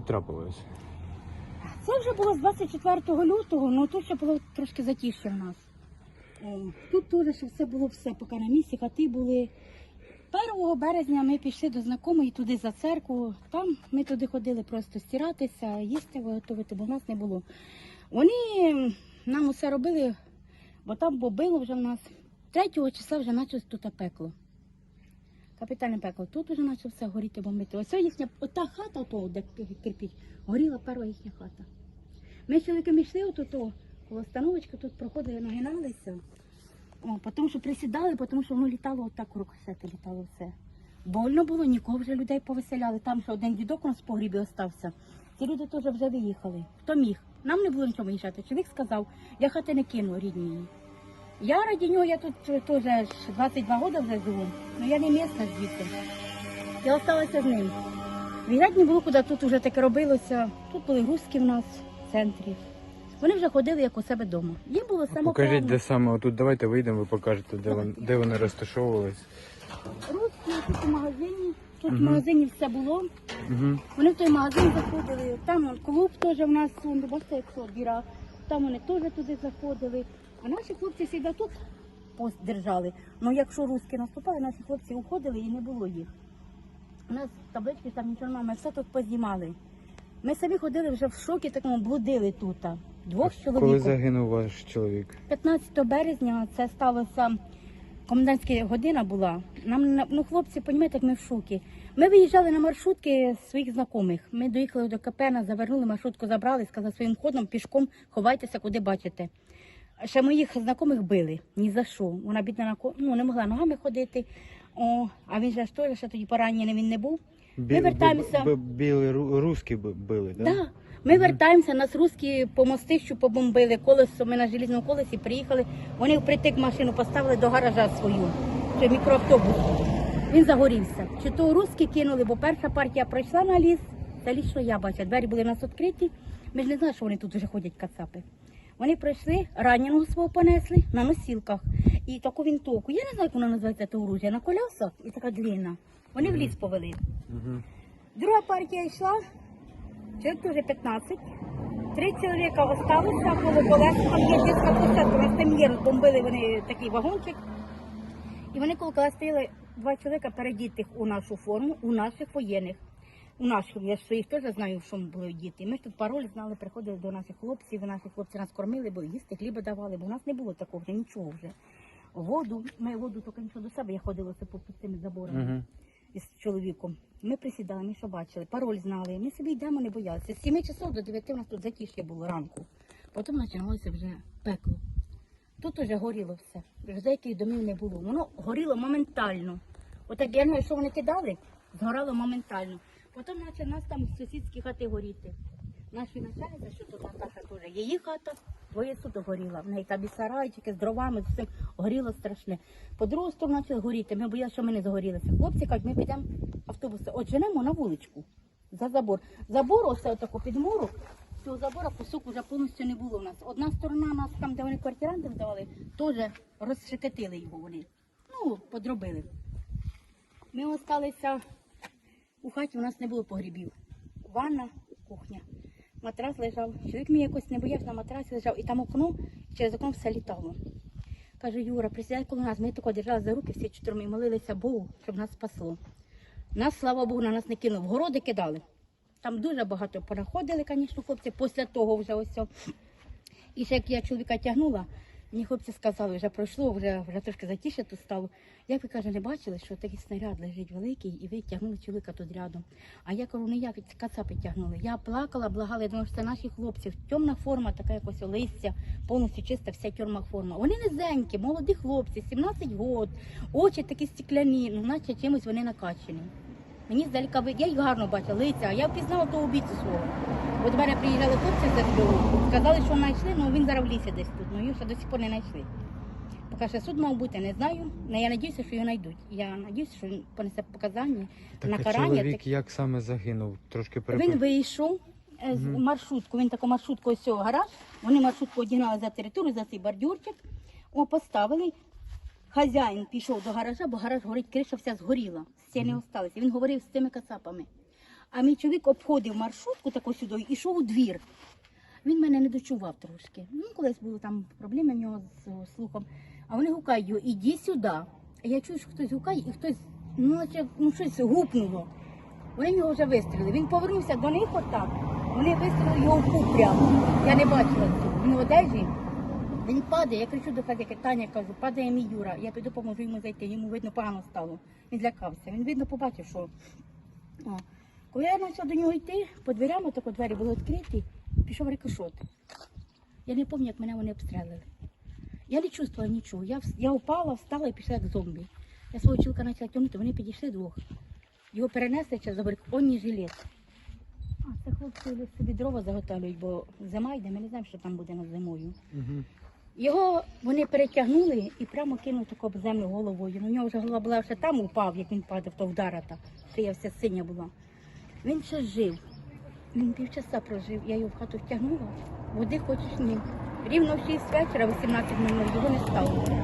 трапилось? Це вже було з 24 лютого, ну тут ще було трошки затіше в нас. Тут теж ще все було все, поки на місці, хати були. 1 березня ми пішли до знайомої туди за церкву. Там ми туди ходили просто стиратися, їсти готувати, бо в нас не було. Вони нам усе робили, бо там бобило вже в нас. 3 числа вже почалось тут пекло. Капітальне пекло. Тут вже почало все горіти, бомбити. Ось їхня, ота хата, то, де кирпіч, горіла перша їхня хата. Ми з чоловіком йшли отут, коло остановочки, тут проходили, нагиналися. О, тому що присідали, тому що воно літало отак, рукосети літало все. Больно було, нікого вже людей повеселяли. Там ще один дідок у нас в погрібі остався. Ці люди теж вже виїхали. Хто міг? Нам не було нічого виїжджати. Чоловік сказав, я хати не кину рідні. Я раді нього, я тут теж 22 роки вже живу, але я не місна звідти. Я залишилася з ним. В'їжджати не було куди, тут вже таке робилося. Тут були русські в нас в центрі. Вони вже ходили як у себе вдома. Їм було Покажіть, де саме отут. Давайте вийдемо, ви покажете, де вони, де вони розташовувались. Русські тут у магазині. Тут Мгм. в магазині все було. Угу. Вони в той магазин заходили. Там он, клуб теж в нас, вон, бачите, як що, діра. Там вони теж туди заходили. А наші хлопці завжди тут пост держали. Ну якщо русські наступали, наші хлопці уходили і не було їх. У нас таблички там нічого немає, ми все тут познімали. Ми самі ходили вже в шокі, такому блудили тут. Двох Коли загинув ваш чоловік? 15 березня це сталося. Комендантська година була. Нам ну хлопці, розумієте, як ми в шокі. Ми виїжджали на маршрутки своїх знайомих. Ми доїхали до Капена, завернули маршрутку, забрали, сказали своїм ходом, пішком ховайтеся, куди бачите. Ще моїх знайомих били ні за що. Вона бідна на ну, не могла ногами ходити. О, а він же ж теж ще тоді поранений він не був. Бі- вертаємося. б- б- Білі ру- русські б- били, так? Да. Ми вертаємося, нас русські по мостищу побомбили, колесо, ми на желізному колесі приїхали. Вони впритик машину поставили до гаража свою, це мікроавтобус. Він загорівся. Чи то русські кинули, бо перша партія пройшла на ліс, це ліс, що я бачу. Двері були в нас відкриті. Ми ж не знали, що вони тут вже ходять кацапи. Вони пройшли, раненого свого понесли на носілках. І таку вінтовку. Я не знаю, як вона називається це оружие, на колясах і така длинна. Вони в ліс повели. Угу. Друга партія йшла, чоловік теж 15. Три чоловіка осталося коло колес, там є дитяча площадка, у нас там є, розбомбили вони такий вагончик. І вони коло колес стояли два чоловіка передітих у нашу форму, у наших воєнних. У наших, я своїх теж знаю, в чому були діти. Ми ж тут пароль знали, приходили до наших хлопців, і наші хлопці нас кормили, бо їсти хліба давали, бо у нас не було такого вже нічого вже. Воду, ми воду тільки нічого до себе, я ходила по під цими заборами Угу. із чоловіком. Ми присідали, ми що бачили, пароль знали. Ми собі йдемо, не боялися. З 7 часов до 9 у нас тут затиш'я було ранку. Потім починалося вже пекло. Тут уже горіло все. Вже деяких домів не було. Воно горіло моментально. Отак я знаю, що вони кидали, згорало моментально. Потім почали нас там сусідські хати горіти. Наші начальниця, що тут Наташа теж, її хата двоє суток горіла. В неї там і сарайчики з дровами, з цим горіло страшне. По другу сторону почали горіти. Ми боялися, що ми не загорілися. Хлопці кажуть, ми підемо автобуси, от женемо на вуличку за забор. Забор, ось отако під муру, цього забора кусок вже повністю не було в нас. Одна сторона нас там, де вони квартирантам давали, теж розшикатили його вони. Ну, подробили. Ми осталися у хаті, у нас не було погрібів. Ванна, кухня. Матрас лежав. Чоловік мій якось не боявся на матрасі лежав, і там окно, і через окно все літало. Каже, Юра, присідай коло нас. Ми тако держали за руки всі чотири і молилися Богу, щоб нас спасло. Нас, слава Богу, на нас не кинули. В городи кидали. Там дуже багато понаходили, звісно, хлопці, після того вже ось. І ще як я чоловіка тягнула, мені хлопці сказали, вже пройшло, вже, вже трошки затіше тут стало. Як ви каже, не бачили, що такий снаряд лежить великий, і ви тягнули чоловіка тут рядом. А я кажу, не як ці кацапи тягнули. Я плакала, благала, я думала, що це наші хлопці. Темна форма, така якось листя, повністю чиста, вся тюрма форма. Вони низенькі, молоді хлопці, 17 років, очі такі стекляні, ну наче чимось вони накачані. Мені здалека ви- я їх гарно бачила, лиця, а я впізнала того убійцю свого. От мене приїжджали хлопці з СБУ, сказали, що знайшли, ну він зараз в лісі десь тут, ну його ще до сих пор не знайшли. Поки що суд мав бути, не знаю. але я сподіваюся, що його знайдуть. Я сподіваюся, що він понесе показання Так на а карання. чоловік Так- як саме загинув? Трошки Він вийшов е, з Мгм. маршрутку, він таку маршрутку ось цього гараж. Вони маршрутку одігнали за територію, за цей бордюрчик. О, поставили. Хазяїн пішов до гаража, бо гараж горить, криша вся згоріла. Стіни осталися. Він говорив з тими кацапами. А мій чоловік обходив маршрутку тако сюди і йшов у двір. Він мене не дочував трошки. Ну, колись були там проблеми в нього з слухом. А вони гукають його, іди сюди. А я чую, що хтось гукає, і хтось, ну, наче ну, щось гупнуло. Вони в нього вже вистрілили. Він повернувся до них отак. Вони вистрілили його в куп прямо. Я не бачила цього. Він в одежі. Він падає, я кричу до хазяйки, Таня кажу, падає мій Юра, я піду поможу йому зайти, йому видно погано стало. Він злякався. Він видно побачив, що. О. Коли я почала до нього йти, по дверям тако двері були відкриті, пішов рикошот. Я не пам'ятаю, як мене вони обстрелили. Я не чувствувала нічого. Я, я упала, встала і пішла як зомбі. Я свого чоловіка почала тягнути, вони підійшли двох. Його перенесли через не жилет. А, це хлопці собі дрова заготовлюють, бо зима йде, ми не знаємо, що там буде над зимою. Угу. Його вони перетягнули і прямо кинули таку об землю головою. Ну, у нього вже голова була вже там упав, як він падав, то вдарата. Шия вся синя була. Він ще жив. Він півчаса прожив. Я його в хату втягнула. Води хочеш ні. Рівно в 6 вечора, 18.00, його не стало.